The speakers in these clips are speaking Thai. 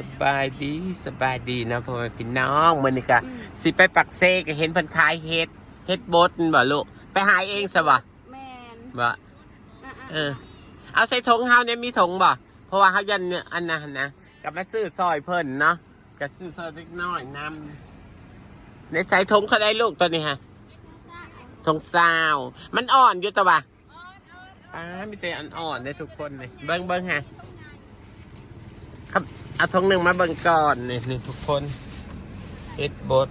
สบายดีสบายดีนะพ่อแม่พี่น้องมันนี่กะสิไปปักเซก็เห็นเพันขายเฮ็ดเฮ็ดบดนั่นบ่ลูกไปหาเองซะบ่แมนบ่อะเออ เอาใส่ถุงเฮาเนี่ยมีถุงบ่เพราะว่าเฮายันเนี่ยอันนั้นนะกลับมาซื้อซอยเพิ่นเนาะก็ซื้อซอยเล็กน้อยนำในใส่ถุงเขาได้ลูกตัวนี้ฮะถุงซาวมันอ่อนอยู่ตัวบ่อ่ามีแต่อันอ่อนได้ทุกคนเลยเบิ่งเบิ่งฮะครับ เอาถุงหนึ่งมาเบิ่งก่อนนี่นี่ทุกคนเฮ็ดบด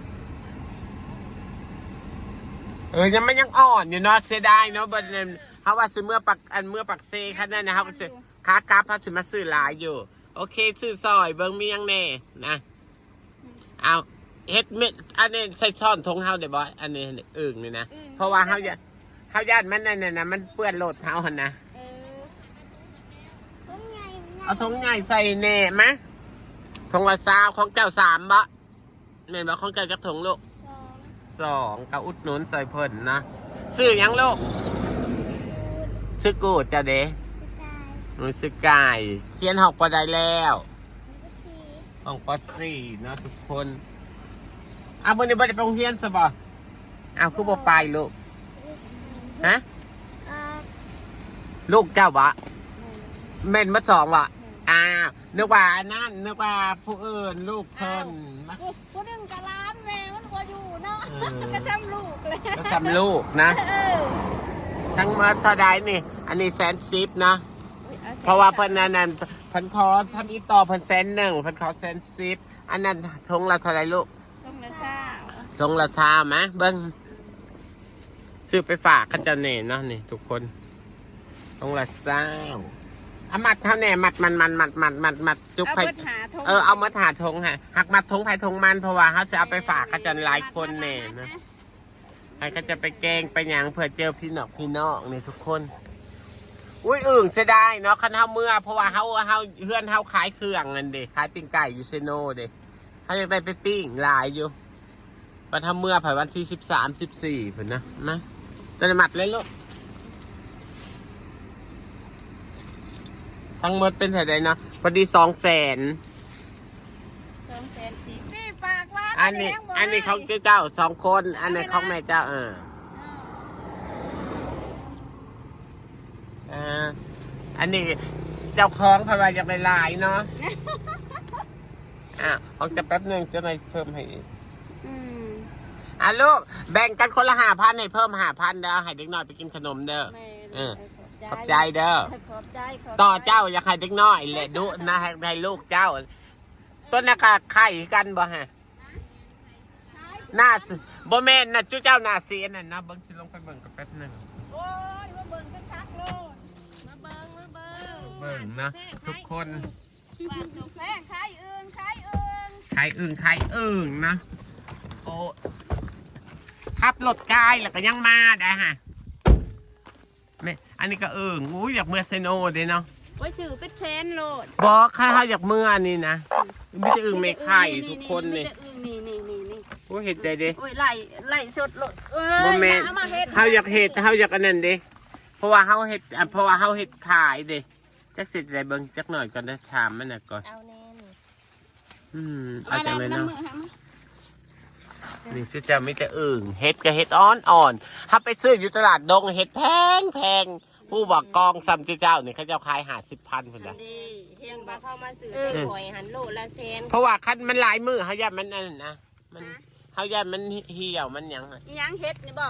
เออยังมันยังอ่อนอยู่เนาะเสียดายเนาะบัดนี้เขาว่าซื้อเมื่อปักอันเมื่อปักเซคันนั้นนะครับซื้อขากราฟเขาซื้อมาซื้อหลายอยู่ โอเคซื้อซอยเบิ้งมียังแน่นะเอาเฮ็ดเม็ดอันนี้ใส่ช้อนทงเฮาได้บ่อันนี้อึ่งนี่นะเพราะว่าเฮาอย่าเฮาย่านมันนั่นน่ะนะมันเปื้อนโลดเฮาหั่นนะเออต้องไงเอาทงใหญ่ใส่แน่มะ ทงละซาวของเจ้าสามบ่แม่นบ่ของเจ้าจักทงลูกสองสองกะอุดหนุนใส่เพิ่นนะซื้อยังลูกซื้อกูดจะเด้กระหนูซื้อไก่เขียนหอกปอได้แล้วแล้วก็สีห้องปอสี่นะทุกคนเอาวันนี้บ่ได้ไปโรงเรียนซะบ่อ้าคือบ่ไปลูกฮะลูกเจ้าบ่แม่นมาสองบ่ อ้าวนึกว่าอันนั่นนึกว่าผู้อื่นลูกเพิ่นมาโอ้ผู้หนึ่งกะล้านแม่มันก็อยู่เนาะเออกระซ้ำลูกเลยก็ซ้ำลูกนะ เออทั้งหมาเท่าใดนี่ อันนี้แสนซิปนะ เพราะว่าเพิ่นนั่นนั่นเพิ่นขอทำอีต่อเพิ่นแสนหนึ่งเพิ่นขอแสนสิบอันนั้นทงละเท่าไรลูก ต้องละเศร้าทงละทามะเบิ้งซื้อไปฝากเข้าเจ้าเน่เนาะนี่ ทุกคนทงละเศร้า เอามัดเท่าแน่มัดมันมันมัดมัดมัดมัดจุกเอาไผ่เบิดหาทงเออเอามาถาทงฮะหักมัดทงไผ่ทงมันเพราะว่าเขาจะเอาไปฝากเข้าเจ้าหลายคนแน่นะใครก็จะไปแกงไปหยังเพื่อเจอพี่นอกพี่นอกนี่ทุกคน อุ้ยอึ่งเสียดายเนาะคันเฮาเมื่อเพราะว่าเฮาเฮาเฮือนเฮาขายเครื่องนั่นเด้ขายปิ้งไก่อยู่เซโนเด้เขาอยากได้ไปปิ้งหลายอยู่วันทำเมื่อผ่านวันที่สิบสามสิบสี่เพิ่นนะนะตะมัดเลยลูก ทั้งหมดเป็นเท่าไหร่เนาะพอดีสองแสนสองแสนสี่นี่ปากว่าอันนี้แสดงบ่อันนี้ของให้เจ้าสองคน อันนี้ของแม่เจ้าเอออ่าอันนี้เจ้าของเพราะว่าอยากได้หลายเนาะอะของจะแป๊บหนึ่งจะไม่เพิ่มให้อีกอืมอะลูกแบ่งกันคนละห้าพันให้เพิ่มห้าพันเด้อให้เด็กน้อยไปกินขนมเด้อแม่เออ ขขออบบใจใจเด้อขอบใจขอบใจต่อเจ้าอยากให้เด็กน้อยแหละดุนะให้ให้ลูกเจ้า ต้นนากาไข่กันบ่ฮะหน้าสิบ่แม่นนะจุเจ้าหน้าเสียนั่นนะเบิ่งสิลงไปเบิ่งกันแป๊บหนึงโอ้ยมาเบิ่งกันคักโลดมาเบิ่งมาเบิ่งเบิ่งนะทุกคนปากสุกแท้ใครเอิงใครเอิงไข่อึ่งไข่อึ่งนะโอ้ขับรถกายแล้วก็ยังมาได้ฮะแม่ อันนี้ก็อึ่งอู้ยอยากเมื่อเซโนเด้เนาะไว้สื่อเป็นเชนโลดบอกข้าเขาอยากเมื่อนี่นะไมแต่ได้อึ่งไม่ไข่ทุกคนนี่มีแต่อึ่งนี่นี่นี่นี่โอ้เห็ดได้เด้โอ้ยไหลไหลสดโลดเอ้โมยเมนเอามาเฮ็ดเขาอยากเห็ดเขาอยากอันนั้นเด้เพราะว่าเขาเห็ดอะเพราะว่าเขาเห็ดขายเด้จักสิได้เบิ่งจักหน่อยก่อนได้ถามมันน่ะก่อนเอาแน่นอืมเอาจังเลยเนาะมือหามานี่ชื่อจะไม่แต่อึ่งเห็ดกับเห็ดอ่อนอ่อนถ้าไปซื้ออยู่ตลาดดงเห็ดแพงแพง ผู้บอกกองซ้ำเจ้านี่เขาจะขายหาสิบพันคนละดีเฮียงบ่มาเข้ามาสื่อเออให้หอยหันโลละเซนเพราะว่าคันมันหลายมือเขาอยากมันนั่นนะมันเขาอยากมันเหี่ยวมันหยังอะอีหยังเฮ็ดนี่บ่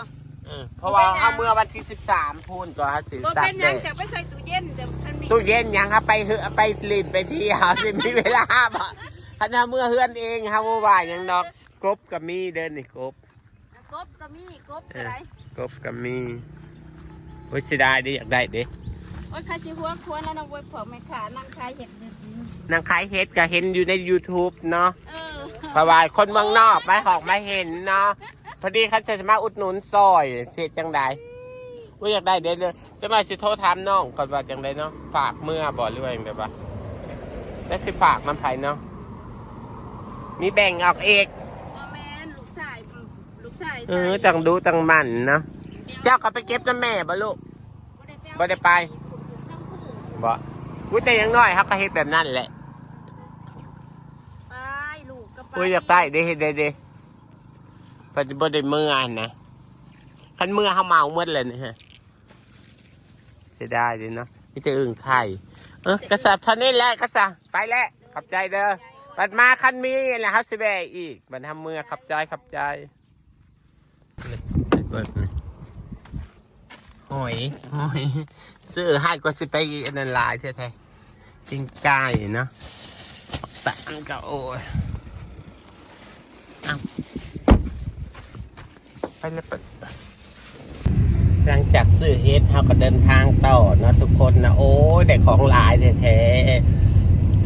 เออเพราะว่าเอาเมื่อวันที่สิบสามพูนก็สิบ่ตัดเป็นหเลยังยจะไปใส่ตู้เย็นแต่อันนี้ตู้เย็นหยังครับไปเฮือไปลินไปเที่ยวสิมีเวลาบ่คันเอาเมื่อเฮือนเองครับว่าว่าหยังดอกกบกับมีเดินนี่กบกบก็มีกบก็ได้กบกับมี โอ้ยเสียดายดิอยากได้เด้โอ้ยข้าสิหัวควรแล้วน้องเว้ยผมแม่ขานั่งขายเห็ดเด็ดนางขายเฮ็ดก็เห็นอยู่ใน YouTube เนาะเออเพราะว่าคนเมืองนอกไปหอกมาเห็นเนาะพอดีเขาจะมาอุดหนุนซอยเสียจังใดว่าอยากได้เด้เลยจะมาสิโทรถามน้องก่อนว่าจังใดเนาะฝากเมื่อบ่หรือว่าอย่างไรปะแล้วสิฝากน้ำไผ่เนาะมีแบ่งออกเอก พ่อแม่นลูกชายลูกชายเออจังดูจังมันเนาะ เจ้าก็ไปเก็บน้ำแม่บ่ลูกบ่ได้ไปบ่อุ้ยแต่อยังน้อยเขาก็เฮ็ดแบบนั้นแหละอุ้ยอยากได้เด้เฮ็ดได้เด้ปัจจุบันได้เมื่อนะคันเมื่อเขาเมาเมื่อเลยนี่ฮะจะได้ดีเนาะมีแต่อึ่งไข่เออกระสับเท่านี้แหละกระสับไปแล้วขอบใจเด้อบัดมาคันมีแหละฮัสเบะอีกบัดทำเมื่อขอบใจขอบใจนี่เบิดนี่ หอยหอยซื้อให้ก็สิไปนันลายแท้ๆกินไก่เนาะตังก็โอ้ยไปเลยไปหลังจากซื้อเฮดเขาก็เดินทางต่อเนาะทุกคนนะโอ้ยได้ของหลายแท้ๆ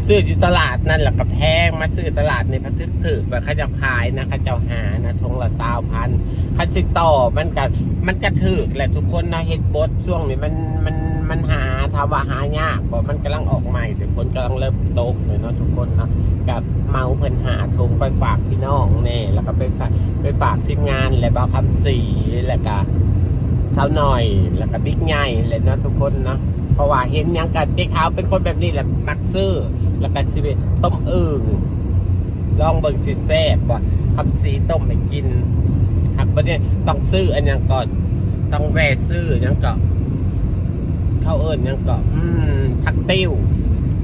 ซื้ออยู่ตลาดนั่นแหละก็แพงมาซื้อตลาดในพัทึกถือแบบเขาจะขายนะเขาจะหานะทงละสาวพันเขาสิต่อมันก็มันกระถือแหละทุกคนนะเฮ็ดบดช่วงนี้มันมันมันหาทาว่าหายากบอกมันกำลังออกใหม่ทุกคนกำลังเริ่มโตกเลยเนาะทุกคนนะกับเมาเพิ่นหาทงไปฝากพี่น้องแน่แล้วก็ไปฝากไปฝากทีมงานและบ่าวคำสีแล้วก็เช้าหน่อยแล้วก็บิ๊กใหญ่เลยเนาะทุกคนนะเพราะว่าเห็นยังกันเจ๊ขาวเป็นคนแบบนี้แหละมักซื้อ แล้วก็ชีวิตต้มอึ่งลองเบิ่งสิแซ่บว่าคำสีต้มให้กินครับประเด็นต้องซื้ออันยังก่อนต้องแวซื้อยังก็เข้าเอิญยังก็อืมผักติ้ว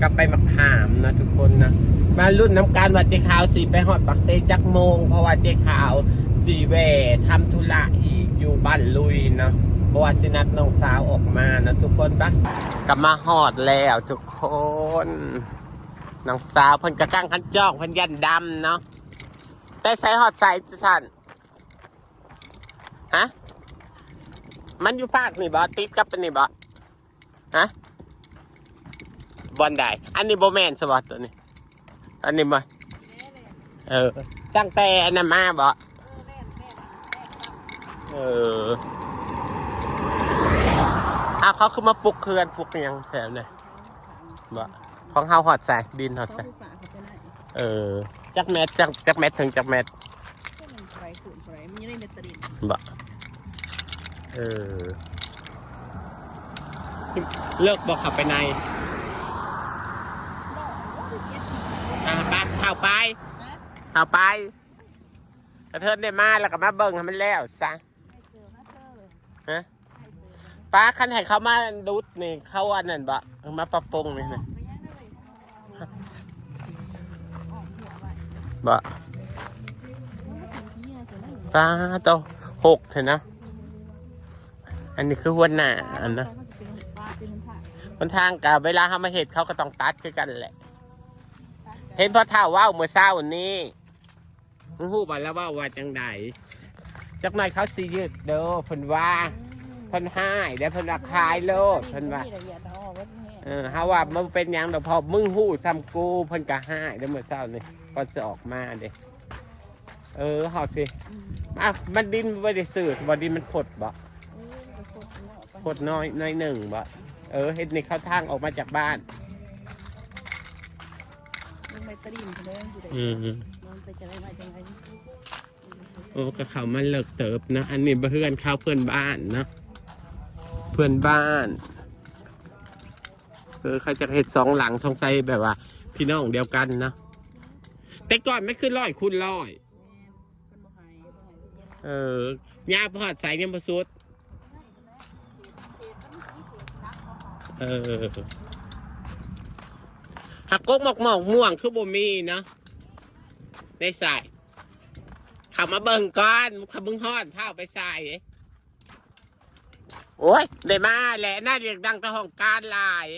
กับใบมะขามนะทุกคนนะมารุ่นน้ำการว่าเจ๊ขาวสีไปหอดปักเซจักโมง เพราะว่าเจ๊ขาวสีแหวทำธุระอีกอยู่บ้านลุยเนาะเพราะว่าสินัดน้องสาวออกมานะทุกคนปะกลับมาหอดแล้วทุกคน น้องสาวเพิ่นกระกั้งขันจ้อกเพิ่นยันดำเนาะแต่ใส่หอดใส่สันฮะมันอยู่ภาคนี่บ่ติดกับเป็นนี่บ่ฮะบอนใดอันนี้โบแมนสวัสตัวนี้ อันนี้มาเออ ตั้งแต่อันนั้นมาบ่เอออ้าวเขาคือมาปลุกเคือนปลุกยังแถวเนี่ยบ่ ของเฮาหอดใส่ดินหอดใส่เออจักแมทจักจักแมทถึงจักแมทบ่เออ เลิกบอกขับไปในอ่าไปเข้าไปเข้าไปกระเทินได้มาแล้วก็มาเบิ่งให้มันแล้วซะฮะป้าคันให้เขามาดูดนี่ เขาอันนั้นบะมาปรับปรุงนี่นะ บะป้าโตหกเถอะนะ อันนี้คือหัวหน้าอันนะคนทางกับเวลาเขามาเห็ดเขาก็ต้องตัดคือกันแหละ เห็นพ่อเท่าว่าวเมื่อเช้านี้หูบอแล้วว่าว่าจังใดจักหน่อยเขาสียืดเด้อเพิ่นว่าเพิ่นให้เดี๋ยวเพิ่นราคายโลดเพิ่นว่า เออเฮาว่ามันเป็นหยังดอกพอมึงหู้ซ้ำกูเพิ่นก็ให้เดี๋ยวเมื่อเช้านี้ก่อนจะออกมาเด้เออเฮาสิอะมันดินบ่ได้ซื้อบ่ดินมันขดบ่ขดน้อยน้อยหนึ่งบ่เออเฮ็ดนี่เข้าทางออกมาจากบ้านอืมโอ้ก็เขามาเลิกเติบนะ อันนี้เพื่อนเข้าเพื่อนบ้านเนาะเพื่อนบ้าน เออเขาจะเห็ดสองหลังทองใสแบบว่า พี่น้องเดียวกันนะแต่ก่อนไม่ขึ้นร้อยคุณร้อย เออยาพอดใส่เนี่ยมาสุดเออหักกกหมอกหมอกม่วงคือบ่มีเนาะได้ใส่เขามาเบิ่งก้อนเขาบึงฮอดเท้าไปใส่โอ้ยได้มาแหละน่าเรียกดังตะห้องการลาย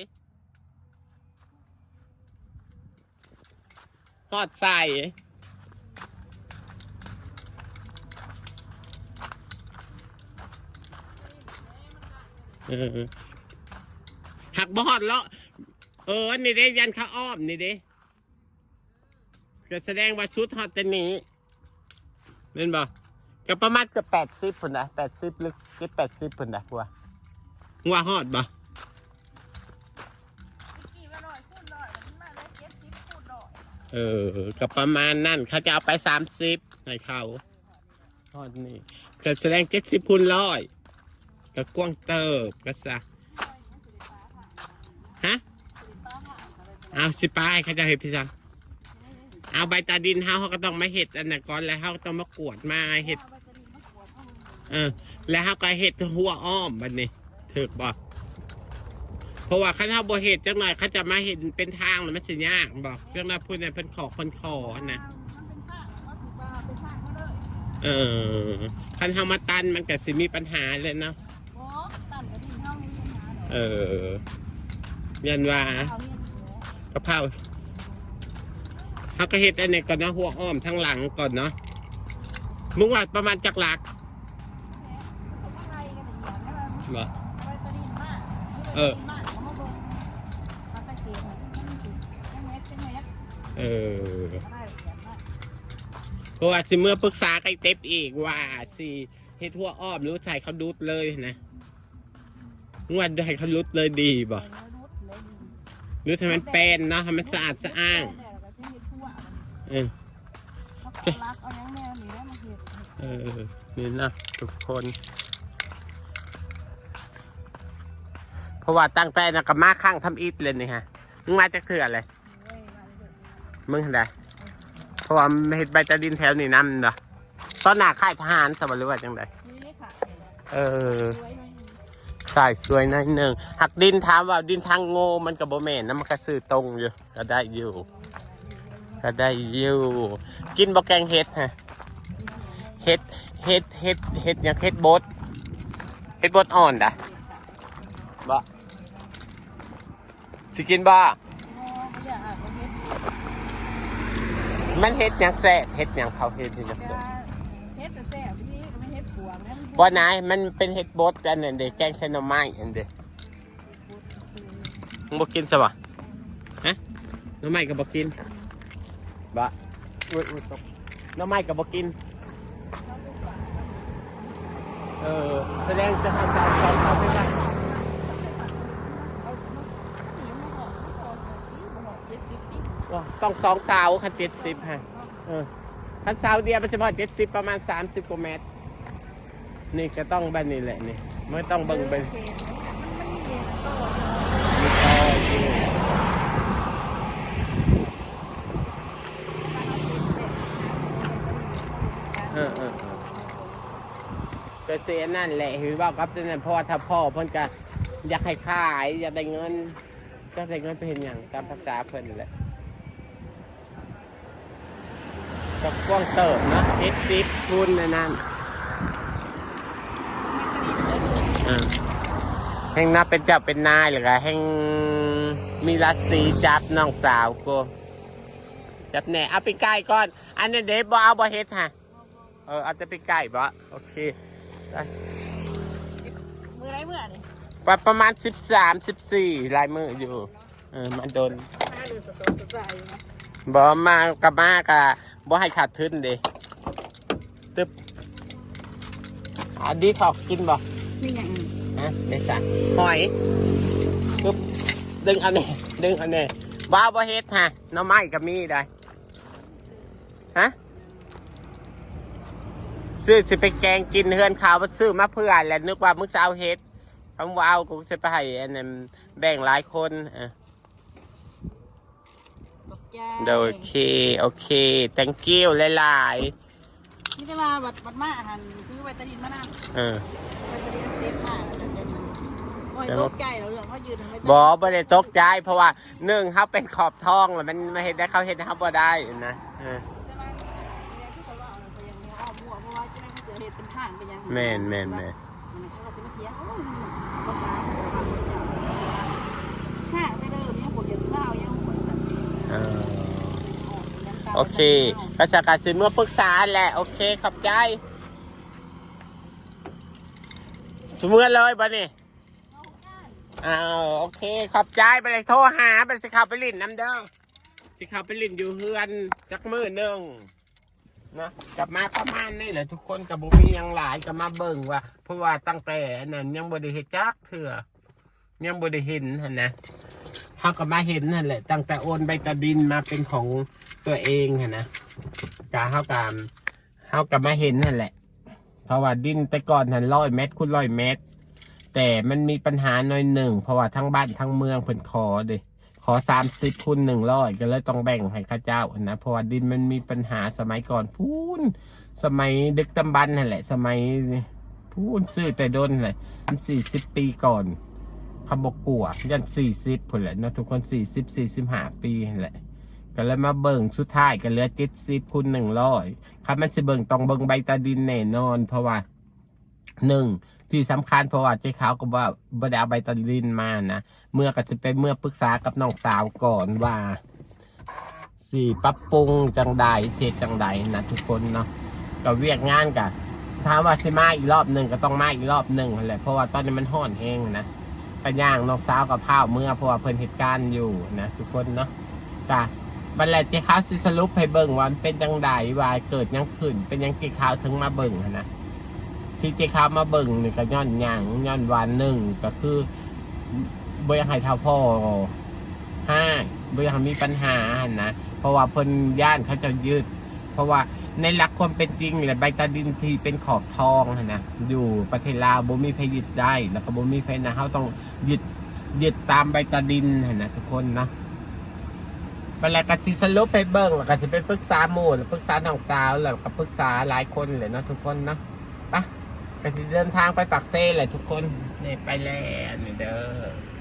ฮอดใส่เออหักบอดแล้ว เออ นี่เด้ยันเขาอ้อม นี่เด้ก็แสดงว่าชุดฮอตจะหนี้เป็นบ่ก็ประมาณเกับแปดสิบพุ่นนะแปดสิบหรือเจ็ดแปดสิบพุ่นนะว่าว่าฮอดบ่ เออก็ประมาณนั่นเขาจะเอาไปสามสิบให้เขาฮอดนี่ก็แสดงเจ็ดสิบคูณร้อยก็กว้างเติบก็ซะฮะเอาสิป้ายเขาจะให้พี่ซังเอาใบตาดินเฮาเขาก็ต้องมาเห็ดอันนั้นก่อนแล้วเฮาต้องมากวดมาเห็ดเออแล้วเฮาก็เห็ดหัวอ้อมบัดนี้ถูกบ่ เพราะว่าคันเฮาบ่เห็ดจังหน่อยเขาจะมาเห็นเป็นทางแล้วมันสิยากบ่เรื่องนั้นพูดในเพิ่นขอคนขอนะมันเป็นข้างเขาถือว่าเป็นข้างเขาเลยเออคันเฮามาตันมันก็สิมีปัญหาเลยเนาะโอ้ตันกระดิ่งเข้ามีปัญหาดอกเออยันว่าเอาเนี่ยเสือกะเพราเขาก็เห็ดอันนี้ก่อนเนาะหัวอ้อมทั้งหลังก่อนเนาะมึงว่าประมาณจักหลักเอาอะไรกันอย่างเงี้ยแบบเหรอใบตะลินมากเออ เออก็ได้ละเพราะว่าสิเมื่อปรึกษากับไอ้เต็บอีกว่าสิเฮ็ดหัวอ้อมหรือใส่เขาดูดเลยนะงว่าให้เขาลุดเลยดีบ่ลุดีหรือทำมันเป็นเนาะทำมันสะอาดสะอ้างเห็ดทั่วมันเออเออนี่นะทุกคน เพราะว่าตั้งแต่นะกับมาข้างทำอิฐเลยนี่ฮะมึงมาจากเถื่อเลยเว้ยมาเลย มึงเห็นไดเพราะว่าเห็ดใบตะดินแถวนี่น้ำเนาะตอนหน้าค่ายทหารสมหรือว่าจังไดนี่ค่ะเออสวยหน่อยหนึ่งสายสวยหนิดหนึ่งหักดินถามว่าดินทางโง่มันกับโบแมนนะมันก็ซื้อตรงอยู่ก็ได้อยู่ ก็ได้อยู่ กินบะแกงเห็ดฮะเห็ดเห็ดเห็ดเห็ดอย่างเห็ดบดเห็ดบดอ่อนดะบ่สิกินบ่อ๋อไม่อยากอ่านว่าเห็ด มันเห็ดอย่างแสบเห็ดอย่างเขาเห็ดอย่างจะแสบเห็ดแต่แซ่บพี่ก็ไม่เห็ดปวงนะมันบ่นายมันเป็นเห็ดบดอันนั้นเด็กแกงใส่หน่อไม้อันเด็กมึงบ่กินซะบ่ฮะหน่อไม้ก็บ่กินบ่อุ้ยอุ้ยตกหน่อไม้ก็บ่กินเออแสดงจะทำใจตอนเขาไม่ได้เอาหนีมาบอกมาบอกสิมาบอกเจ็ดสิบสิ ว้า ต้องสองสาวคันเจ็ดสิบฮะเออคันสาวเดียวมันเฉพาะเจ็ดสิบประมาณสามสิบกว่าเมตร นี่ก็ต้องแบบนี้แหละนี่ไม่ต้องเบิ่งไปมันเออเออเออก็เสียนั่นแหละคือว่ากับนั่นเพราะว่าถ้าพ่อเพิ่นก็อยากให้ขายอยากได้เงิน ก็ได้เงินไปเห็นอย่างตามภาษาเพิ่นนั่นแหละ ก็กว้างเติบนะเอ็ดซิปทุนในนั้นเออแห่งนับเป็นเจ้าเป็นนายหรือไงแห่งมีราศีจับน้องสาวกูจับแหน่เอาไปใกล้ก่อน อันนี้เดฟบเอาบ่เฮ็ดฮะเออเอาจะไปใกล้บ่โอเคมือไรเมื่อนี่ประประมาณสิบสามสิบสี่ลายมืออยู่ เออมันโดนมาหรือสตอสตอยู่นะบอมากับมากะ บ่ให้ขาดทุนเด้ตึบอันนี้ขอกกินบ่นี่อย่างฮะเดซ่าหอยตึบดึงอันนี้ดึงอันนี้บ้าบ่เฮ็ดฮะหน้ำไม้ก็มีได้ฮะซื้อสิไปแกงกินเฮือนขาวบ่ซื้อมาเพื่อแล้วนึกว่ามึงจะเอาเฮ็ดคำว่าเอากูจะไปให้อันนั้นแบ่งหลายคนเออตก ใจโอเค โอเค thank you หลายนี่แต่ว่าบัดบัดมาอาหารคือใบตะลินมานั่งๆเออใบตะลินเซฟมากแล้วเดี๋ยวเดี๋ยวมันโอ้ยตกใจแล้วเรื่องเขายืนใบตะลินบอบ่ได้ตกใจเพราะว่าหนึ่งเขาเป็นขอบท้องแล้วมันมาเห็นได้เขาเห็นเขาบ่ได้นะเออแต่ว่าที่เขาว่าเอาไปอย่างนี้อ้อมหัวเพราะว่าจะได้เสือเห็ดเป็นทางไปยังแม่นแม่นแม่นมันเขาว่าสิมาเถียงโอ้ยภาษาห้าไปเดิมยังปว เออโอเคภาษากาศิเมื่อปรึกษาแหละ โอเค ขอบใจสมมติเลยบ่นี่อ้าวโอเค ขอบใจไปเลยโทรหาไปสิเขับไปลินน้ำเด้อสิเขับไปลินอยู่เฮือนจักมือหนึ่งนะกลับมาประมาณนี้แหละทุกคนกับบุมีหยังหลายก็มาเบิ่งว่า เพราะว่าตั้งแต่อันนั้นยังบ่ได้เห็นจักเถื่อยังบ่ได้เห็นหั่นนะ เขาก็มาเห็นนั่นแหละ ตั้งแต่โอนใบตะดินมาเป็นของตัวเองนนะกาเฮากามเฮาก็มาเห็นนั่นแหละ เพราะว่าดินแต่ก่อนหันร้อยเมตรคูณร้อยเมตร แต่มันมีปัญหาหน่อยหนึ่ง เพราะว่าทั้งบ้านทั้งเมืองเพิ่นขอเด้ขอสามสิบคูณหนึ่งร้อยก็เลยต้องแบ่งให้ข้าเจ้านะเพราะว่าดินมันมีปัญหาสมัยก่อนพูนสมัยดึกดำบรรพ์นั่นแหละ สมัยพูนซื้อแต่ดนเลยสี่สิบปีก่อน คำบอกกลัวยันสี่สิบผลแหละเนาะทุกคนสี่สิบสี่สิบห้าปีแหละก็เลยมาเบิ่งสุดท้ายก็เหลือเจ็ดสิบคูณหนึ่งร้อยครับมันจะเบิ่งต้องเบิ่งใบตาดินแน่นอน เพราะว่าหนึ่งที่สำคัญเพราะว่าเจ๊ขาวก็ว่าบดาใบตาดินมานะเมื่อก็จะเป็นเมื่อปรึกษากับน้องสาวก่อนว่าสี่ปรับปรุงจังใดเสียจังใดนะทุกคนเนาะก็เวียกงานกันถามว่าสิมาอีกรอบหนึ่งก็ต้องมาอีกรอบหนึ่งแหละเพราะว่าตอนนี้มันห้อนแห้งนะ ก็ย่างน้องสาวกับข้าเมื่อเพราะว่าเพิ่นเหตุการณ์อยู่นะทุกคนเนาะกะบันแลเจ๊ขาสิสรุปให้เบิ่งว่ามันเป็นจังใดว่าเกิดยังขึ้น เป็นยังเจ๊ขาวถึงมาเบิ่งหั้นนะที่เจ๊ขาวมาเบิ่งนี่ก็ย้อนหยังย้อนวันหนึ่งก็คือบ่อยากให้เท่าพ่อห้าบ่อยากให้มีปัญหาหั่นนะเพราะว่าเพิ่นย่านเขาจะยืด เพราะว่า ในหลักความเป็นจริงแหละใบตาดินที่เป็นขอบทองหั่นะอยู่ประเทศลาวบ่มีใครยึดได้ แล้วก็บ่มีใครนะเขาต้องยึดยึดตามใบตาดินนะทุกคนนะไปแล้วก็สิสรุปไปเบิ่งแล้วก็สิไปปรึกษาหมู่แล้วปรึกษาน้องสาวแล้วก็ปรึกษาหลายคนเลยเนาะทุกคนเนาะไปก็สิเดินทางไปปักเซ่แหละทุกคนนี่ไปแล้วนี่เด้อ